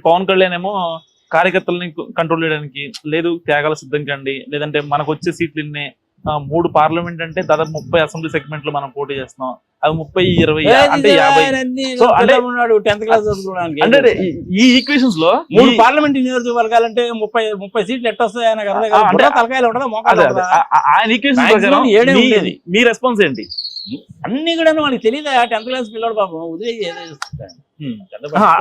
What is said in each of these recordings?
ఇటు పవన్ కళ్యాణ్ ఏమో కార్యకర్తలని కంట్రోల్ చేయడానికి లేదు త్యాగాల సిద్ధం కండి లేదంటే మనకు వచ్చే సీట్లు ఇన్నే మూడు పార్లమెంట్ అంటే దాదాపు ముప్పై అసెంబ్లీ సెగ్మెంట్లో మనం పోటీ చేస్తున్నాం. అవి ముప్పై ఇరవై అంటే యాభై. సో అంటే- టెన్త్ క్లాస్ అంటే ఈ- ఈక్వేషన్స్లో మూడు పార్లమెంట్ నియోజకవర్గాలంటే ముప్పై ముప్పై సీట్లు ఎట్ట వస్తాయి ఆయన అదే అదే. ఈక్వేషన్. మీ రెస్పాన్స్ ఏంటి? అన్ని కూడా వాళ్ళకి తెలియదా టెన్త్ క్లాస్ పిల్లడు పాపం. ఉదయం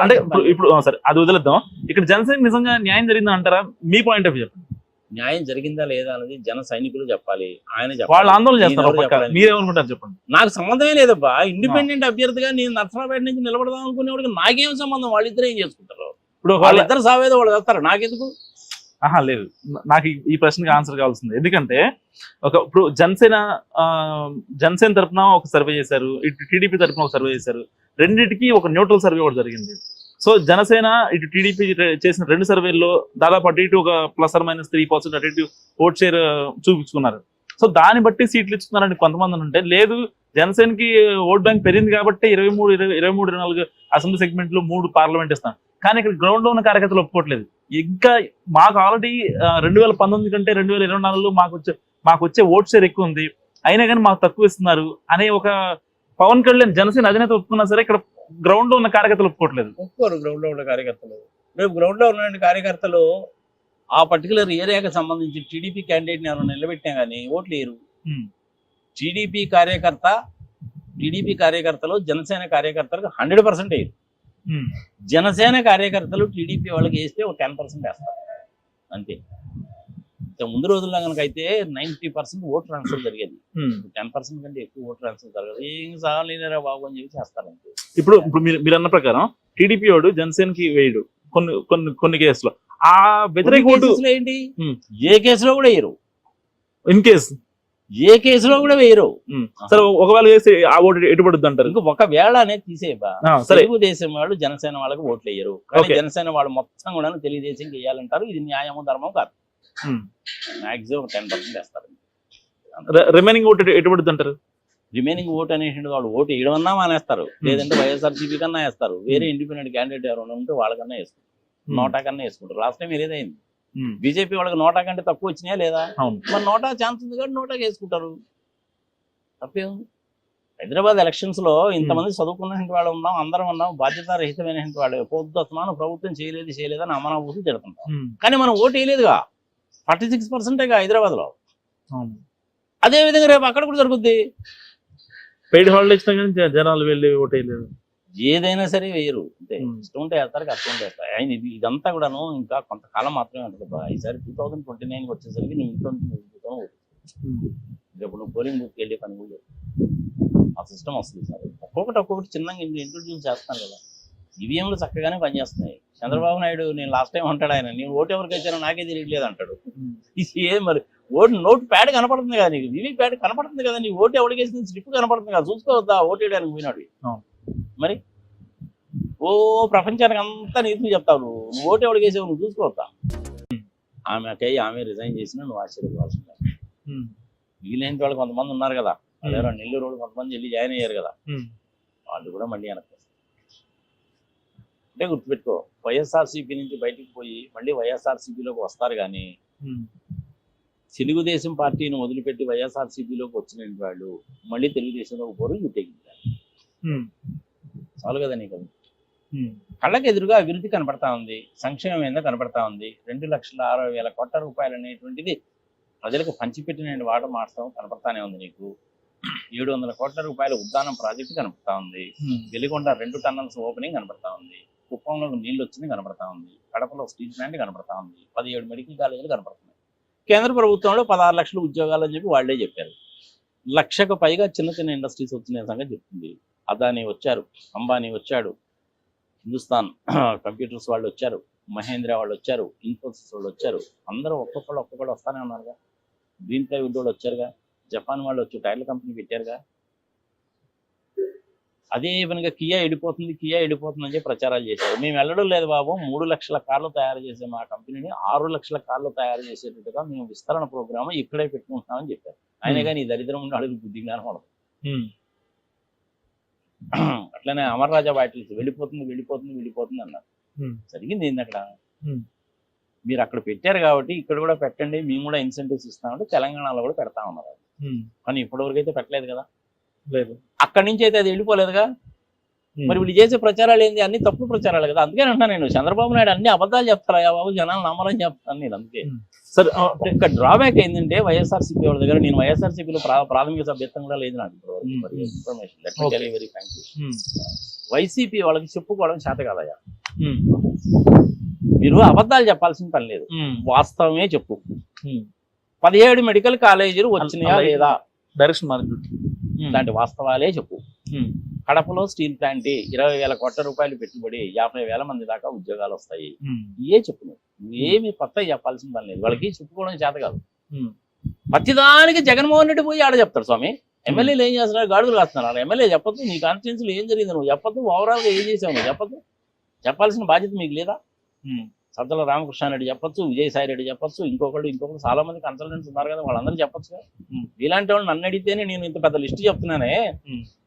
అంటే. ఇప్పుడు సరే అది వదిలేద్దాం. ఇక్కడ జనసేన నిజంగా న్యాయం జరిగిందా అంటారా? మీ పాయింట్ ఆఫ్ వ్యూ చెప్పండి న్యాయం జరిగిందా లేదా అనేది జన సైనికులు చెప్పాలి. ఆయన. వాళ్ళు ఆందోళన చేస్తారు? మీరేమనుకుంటారు చెప్పండి. నాకు సంబంధమే లేదబ్బా. ఇండిపెండెంట్ అభ్యర్థిగా నేను నర్సరాపేట నుంచి నిలబడదాం అనుకునేవాడికి నాకేం సంబంధం? వాళ్ళిద్దరు ఏం చేసుకుంటారు? ఇప్పుడు వాళ్ళ వాళ్ళిద్దరు సావేదో వాళ్ళు వస్తారు నాకెందుకు? ఆహా లేదు. నాకు ఈ- ప్రశ్నకి ఆన్సర్ కావాల్సింది. ఎందుకంటే ఒక ఇప్పుడు జనసేన ఆ, జనసేన తరపున ఒక సర్వే చేశారు ఇటు టీడీపీ తరపున ఒక సర్వే చేశారు. రెండింటికి ఒక న్యూట్రల్ సర్వే కూడా జరిగింది. సో జనసేన ఇటు టీడీపీ చేసిన రెండు సర్వేల్లో దాదాపు అటు ఇటు ఒక plus or minus three percent అటు ఇటు ఓట్ షేర్ చూపించుకున్నారు. సో దాన్ని బట్టి సీట్లు ఇస్తున్నారని కొంతమంది ఉంటే. లేదు జనసేనకి ఓట్ బ్యాంక్ పెరిగింది కాబట్టి ఇరవై మూడు ఇరవై ఇరవై మూడు ఇరవై నాలుగు అసెంబ్లీ సెగ్మెంట్లు మూడు పార్లమెంట్ ఇస్తాను కానీ ఇక్కడ గ్రౌండ్లో ఉన్న కార్యకర్తలు ఒప్పుకోవట్లేదు. ఇంకా మాకు ఆల్రెడీ రెండు వేల పంతొమ్మిది కంటే రెండు వేల ఇరవై నాలుగులో మాకు వచ్చే మాకు వచ్చే ఓట్ షేర్ ఎక్కువ ఉంది. అయినా కానీ మాకు తక్కువ ఇస్తున్నారు అనే ఒక పవన్ కళ్యాణ్ జనసేన అధినేత ఒప్పుకున్నా సరే ఇక్కడ గ్రౌండ్లో ఉన్న కార్యకర్తలు ఒప్పుకోవట్లేదు. ఒప్పుకోరు గ్రౌండ్లో ఉన్న కార్యకర్తలు. రేపు గ్రౌండ్లో ఉన్న కార్యకర్తలు ఆ పర్టికులర్ ఏరియాకి సంబంధించి టీడీపీ క్యాండిడేట్ని నిలబెట్టినా కానీ ఓట్లు వేయరు. Hmm. టీడీపీ కార్యకర్త టీడీపీ కార్యకర్తలు జనసేన కార్యకర్తలకు హండ్రెడ్ పర్సెంట్ వేయరు. జనసేన కార్యకర్తలు టీడీపీ వాళ్ళకి వేస్తే ఒక టెన్ పర్సెంట్ వేస్తారు. అంతే. ముందు రోజుల్లో కనుక అయితే నైన్టీ పర్సెంట్ ఓట్ ట్రాన్స్ఫర్ జరిగేది. ఉమ్. టెన్ పర్సెంట్ కంటే ఎక్కువ ఓట్ ట్రాన్స్ఫర్ జరగదు. ఏం సహాలేరా బాబు అని చెప్పి చేస్తారు అంతే. ఇప్పుడు ఇప్పుడు మీరు మీరు అన్న ప్రకారం టీడీపీ వాడు జనసేనకి వేయడు. కొన్ని కొన్ని కొన్ని కేసులో. ఆ వ్యతిరేక ఓటు ఏంటి? Hmm. ఏ కేసులో కూడా వేయరు. ఇన్ కేస్ ఏ కేసులో కూడా వేయరు. సరే ఒకవేళ వేసి ఆ ఓటు ఎటుపడుద్ది అంటారు ఇంక ఒకవేళ అనేది తీసేయబా తెలుగుదేశం వాళ్ళు జనసేన వాళ్ళకి ఓట్లు వేయరు కానీ. జనసేన వాళ్ళు మొత్తం కూడా తెలుగుదేశం వేయాలంటారు. ఇది న్యాయము ధర్మం కాదు. మాక్సిమం టెన్ పర్సెంట్ వేస్తారు. రిమైనింగ్ ఓటు ఎటు- ఎటుపడుద్ది అంటారు రిమైనింగ్ ఓట్ అనేటువంటి వాళ్ళు ఓటు వేయడమన్నా మానేస్తారు. లేదంటే వైఎస్ఆర్సీపీ కన్నా వేస్తారు. వేరే ఇండిపెండెంట్ క్యాండిడేట్ ఎవరైనా ఉంటే వాళ్ళకన్నా వేసుకుంటారు. నోటా కన్నా వేసుకుంటారు. లాస్ట్ టైం ఏదైంది? ఉమ్, బీజేపీ వాళ్ళకి నోటా కంటే తక్కువ వచ్చినాయా లేదా? మరి నోటా ఛాన్స్ ఉంది కాబట్టి నోటాకి వేసుకుంటారు. తప్పేముంది హైదరాబాద్ ఎలక్షన్స్లో ఇంతమంది చదువుకున్నటువంటి వాళ్ళు ఉన్నాం అందరం ఉన్నాం బాధ్యత రహితమైనటువంటి వాళ్ళు. పొద్దు వస్తున్నాను ప్రభుత్వం చేయలేదు చేయలేదు అని అమనా పూసి తిడుతుంటాం కానీ మనం ఓటు వేయలేదుగా. ఫార్టీ సిక్స్ పర్సెంటేగా హైదరాబాద్లో అదే విధంగా రేపు అక్కడ కూడా జరుగుద్ది. పెయిడ్ హాలిడే ఇచ్చినా కానీ జ- జనాలు వెళ్ళి ఓటు వేయలేదు ఏదైనా సరే వేయరు. అంతే Hmm. ఇష్టం ఉంటే వేస్తారు ఉంటే వేస్తారు. ఆయన ఇది ఇదంతా కూడాను ఇంకా కొంతకాలం మాత్రమే ఉంటుంది. ఈసారి టూ థౌసండ్ ట్వంటీ నైన్కి వచ్చేసరికి నీ ఇంట్లో నుంచి నువ్వు రేపు పోలింగ్ బూత్కి వెళ్ళి పని కూడా. ఆ సిస్టమ్ వస్తుంది సార్. ఒక్కొక్కటి ఒక్కొక్కటి చిన్నగా ఇంట్రొడ్యూస్ చేస్తాను కదా. ఈవీఎంలు చక్కగానే పనిచేస్తున్నాయి. చంద్రబాబు నాయుడు నేను లాస్ట్ టైం అంటాడు ఆయన నేను ఓటు ఎవరికి ఇచ్చానో నాకే తెలియట్లేదు అంటాడు. ఏ మరి ఓటు నోట్ ప్యాడ్ కనపడుతుంది కదా నీకు. వివి ప్యాడ్ కనపడుతుంది కదా నీ ఓటు ఎవరికి వేసిన స్లిప్ కనపడుతుంది కదా. చూసుకోవద్దా? ఓటు వేయడానికి పోయినాడు. మరి ఓ ప్రపంచానికి అంతా నీతిని చెప్తావు నువ్వు. నువ్వు ఓటు ఎవరికి వేసావు నువ్వు చూసుకోవద్దా ఆమెకై ఆమె రిజైన్ చేసినా నువ్వు ఆశ్చర్యపోవాల్సిందే వీలైన వాళ్ళు కొంతమంది ఉన్నారు కదా. అదే నెల్లూరు వాళ్ళు కొంతమంది వెళ్ళి జాయిన్ అయ్యారు కదా. వాళ్ళు కూడా మళ్ళీ వెనక్కి. అంటే గుర్తుపెట్టుకో వైఎస్ఆర్సీపీ నుంచి బయటికి పోయి మళ్ళీ వైఎస్ఆర్సీపీలోకి వస్తారు కానీ తెలుగుదేశం పార్టీని వదిలిపెట్టి వైఎస్ఆర్సీపీలోకి వచ్చిన వాళ్ళు మళ్ళీ తెలుగుదేశంలోకి పోరు ఉమ్, చాలు కదా నీకు కళ్ళకి ఎదురుగా అభివృద్ధి కనపడతా ఉంది. సంక్షేమం ఏందో కనపడతా ఉంది. రెండు లక్షల అరవై వేల కోట్ల రూపాయలు అనేటువంటిది ప్రజలకు పంచిపెట్టిన వాట మార్చడం కనపడతానే ఉంది నీకు. ఏడు వందల కోట్ల రూపాయల ఉద్దానం ప్రాజెక్టు కనపడతా ఉంది. వెలిగొండ రెండు టన్నల్స్ ఓపెనింగ్ కనపడతా ఉంది. కుప్పంలో నీళ్ళు వచ్చింది కనపడతా ఉంది. కడపలో స్టీల్ ప్లాంట్ కనపడతా ఉంది. పదిహేడు మెడికల్ కాలేజీలు కనపడుతున్నాయి. కేంద్ర ప్రభుత్వంలో పదహారు లక్షల ఉద్యోగాలు అని చెప్పి వాళ్ళే చెప్పారు. లక్షకు పైగా చిన్న చిన్న ఇండస్ట్రీస్ వచ్చిన సంగతి చెప్తుంది అదానీ వచ్చారు. అంబానీ వచ్చాడు. హిందుస్థాన్ కంప్యూటర్స్ వాళ్ళు వచ్చారు మహేంద్ర వాళ్ళు వచ్చారు ఇన్ఫోసిస్ వాళ్ళు వచ్చారు. అందరూ ఒక్కొక్కళ్ళు ఒక్కొక్కళ్ళు వస్తానే ఉన్నారుగా. గ్రీన్ ప్లైవుడ్ వాళ్ళు వచ్చారుగా. జపాన్ వాళ్ళు వచ్చి టైర్ల కంపెనీ పెట్టారుగా. అదే విధంగా కియా వెళ్ళిపోతుంది కియా వెళ్ళిపోతుంది అని ప్రచారాలు చేశారు. మేము వెళ్ళడం లేదు బాబు. మూడు లక్షల కార్లు తయారు చేసే మా కంపెనీని ఆరు లక్షల కార్లు తయారు చేసేటట్టుగా మేము విస్తరణ ప్రోగ్రామ్ ఇక్కడే పెట్టుకుంటున్నామని చెప్పారు. ఆయన. కానీ దరిద్రం ఉన్న అడుగు బుద్ధి జ్ఞానం ఉండదు. అట్లనే అమర్ రాజా బ్యాటరీస్ వెళ్ళిపోతుంది వెళ్ళిపోతుంది వెళ్ళిపోతుంది అన్నారు. జరిగింది ఏంది అక్కడ. మీరు అక్కడ పెట్టారు కాబట్టి ఇక్కడ కూడా పెట్టండి మేము కూడా ఇన్సెంటివ్స్ ఇస్తామంటే తెలంగాణలో కూడా పెడతా ఉన్నారు కానీ ఇప్పటివరకు అయితే పెట్టలేదు కదా? లేదు. అక్కడి నుంచి అయితే అది వెళ్ళిపోలేదుగా? మరి వీళ్ళు చేసే ప్రచారాలు ఏంది? అన్ని తప్పుడు ప్రచారాలు కదా. అందుకే అంటున్నా నేను. చంద్రబాబు నాయుడు అన్ని అబద్ధాలు చెప్తారా? బాబు జనాలు నమ్మరని చెప్తాను నేను అందుకే. సరే ఇక్కడ డ్రాబ్యాక్ ఏంటంటే వైఎస్ఆర్సీపీ వాళ్ళ దగ్గర నేను వైఎస్ఆర్సీపీలో ప్రా ప్రాథమిక సభ్యత్వం కూడా లేదు నాకు information. Very frankly um, YCP వాళ్ళకి చెప్పుకోవడం చేత కాదయ్యా. మీరు అబద్ధాలు చెప్పాల్సిన పని లేదు. వాస్తవమే చెప్పు. పదిహేడు మెడికల్ కాలేజీలు వచ్చినాయా లేదా? డైరెక్షన్ మార్పు ఇలాంటి వాస్తవాలే చెప్పు. కడపలో స్టీల్ ప్లాంట్ ఇరవై వేల కోట్ల రూపాయలు పెట్టుబడి యాభై వేల మంది దాకా ఉద్యోగాలు వస్తాయి. ఇవే చెప్పు నువ్వేమి కొత్త చెప్పాల్సిన పని లేదు. వాళ్ళకి చెప్పుకోవడం చేత కాదు. ప్రతిదానికి జగన్మోహన్ రెడ్డి పోయి ఆడ చెప్తాడు స్వామి. ఎమ్మెల్యేలు ఏం చేస్తున్నారు? గాడులు కాస్తున్నారు. ఎమ్మెల్యే చెప్పొద్దు. నీ కాన్స్టిట్యూన్సీలో ఏం జరిగింది? నువ్వు చెప్పొద్దు. ఓవరాల్గా ఏం చేసావు? నువ్వు చెప్పొద్దు. చెప్పాల్సిన బాధ్యత మీకు లేదా? సజ్జల రామకృష్ణారెడ్డి చెప్పొచ్చు విజయసాయి రెడ్డి చెప్పొచ్చు ఇంకొకళ్ళు ఇంకొకరు చాలా మంది కన్సల్టెంట్స్ ఉన్నారు కదా వాళ్ళందరూ చెప్పొచ్చు. ఇలాంటి వాళ్ళు నన్ను అడిగితేనే నేను ఇంత పెద్ద లిస్ట్ చెప్తున్నానే.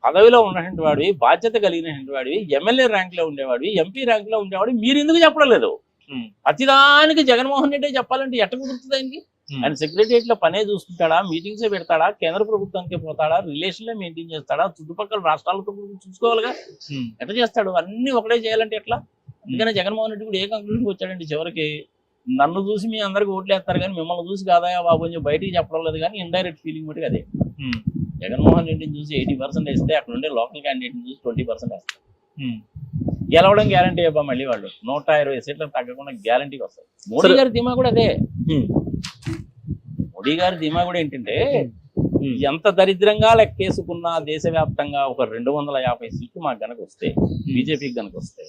పదవిలో ఉన్నటువంటి వాడివి బాధ్యత కలిగినటువంటి వాడివి ఎమ్మెల్యే ర్యాంక్లో ఉండేవాడివి ఎంపీ ర్యాంక్లో ఉండేవాడు మీరు ఎందుకు చెప్పడం లేదు. ప్రతిదానికి జగన్మోహన్ రెడ్డి చెప్పాలంటే ఎట్ట కుదురుతుంది ఆయనకి. ఆయన సెక్రటరియట్లో పనే చూసుకుంటాడా మీటింగ్సే పెడతాడా కేంద్ర ప్రభుత్వానికి పోతాడా రిలేషన్లో మెయింటైన్ చేస్తాడా చుట్టుపక్కల రాష్ట్రాలతో చూసుకోవాలిగా ఎట్లా చేస్తాడు అన్ని ఒకటే చేయాలంటే ఎట్లా అందుకనే జగన్మోహన్ రెడ్డి కూడా ఏ కంక్లూజన్కి వచ్చాడండి చివరికి? నన్ను చూసి మీ అందరికి ఓట్లు వేస్తారు కానీ మిమ్మల్ని చూసి కాదయా బాబు అని బయటికి చెప్పడం లేదు కానీ ఇండైరెక్ట్ ఫీలింగ్ బట్టి అదే. జగన్మోహన్ రెడ్డిని చూసి ఎయిటీ పర్సెంట్ వేస్తే అక్కడ ఉండే లోకల్ క్యాండిడేట్ చూసి ట్వంటీ పర్సెంట్ వేస్తారు. గెలవడం గ్యారంటీ అబ్బా మళ్ళీ వాళ్ళు. నూట ఇరవై సీట్లు తగ్గకుండా గ్యారంటీగా వస్తాయి మోడీ. గారి ధీమా కూడా అదే. మోడీ గారి ధీమా కూడా ఏంటంటే ఎంత దరిద్రంగా లెక్కేసుకున్నా దేశవ్యాప్తంగా ఒక రెండు వందల యాభై సీట్లు మాకు గనక వస్తే బీజేపీకి గనక వస్తే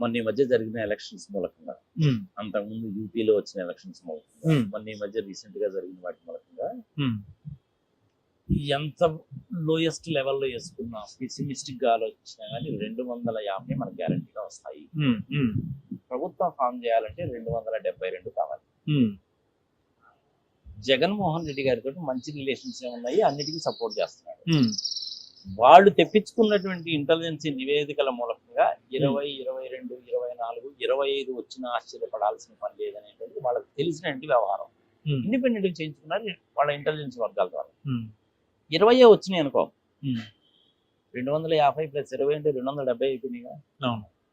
మొన్న ఈ మధ్య జరిగిన ఎలక్షన్స్ మూలకంగా అంతకుముందు యూపీలో వచ్చిన ఎలక్షన్స్ మూలకంగా. మొన్న ఈ మధ్య రీసెంట్గా జరిగిన వాటి మూలకంగా ఎంత లోయెస్ట్ లెవెల్లో వేసుకున్నా పెసిమిస్టిక్గా ఆలోచించినా కానీ రెండు వందల యాభై మనకు గ్యారంటీగా వస్తాయి. ప్రభుత్వం ఫామ్ చేయాలంటే రెండు వందల డెబ్బై రెండు కావాలి. జగన్మోహన్ రెడ్డి గారితో మంచి రిలేషన్స్ ఉన్నాయి అన్నిటికీ సపోర్ట్ చేస్తున్నాడు. వాళ్ళు తెప్పించుకున్నటువంటి ఇంటెలిజెన్స్ నివేదికల మూలకంగా ఇరవై ఇరవై రెండు ఇరవై నాలుగు ఇరవై ఐదు వచ్చిన ఆశ్చర్యపడాల్సిన పని లేదనేటువంటి వాళ్ళకి తెలిసినటువంటి వ్యవహారం. ఇండిపెండెంట్గా చేయించుకున్నారు వాళ్ళ ఇంటెలిజెన్స్ వర్గాల ద్వారా. ఇరవై వచ్చినాయి అనుకో. రెండు వందల యాభై ప్లస్ ఇరవై అంటే రెండు వందల డెబ్బై అయిపోయినాయిగా.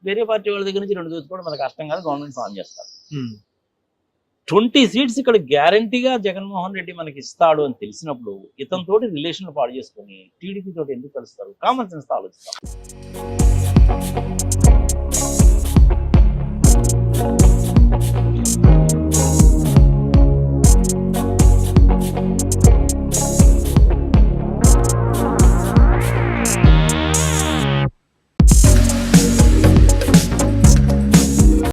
వేరే పార్టీ వాళ్ళ దగ్గర నుంచి రెండు దోచుకోవడం మనకు కష్టం కాదు గవర్నమెంట్ ఫామ్ చేస్తారు. ట్వంటీ సీట్స్ ఇక్కడ గ్యారంటీగా జగన్మోహన్ రెడ్డి మనకి ఇస్తాడు అని తెలిసినప్పుడు ఇతనితోటి రిలేషన్ పాడు చేసుకొని టీడీపీ తోటి ఎందుకు కలుస్తారు? కామన్ సెన్స్ ఆలోచిస్తాం.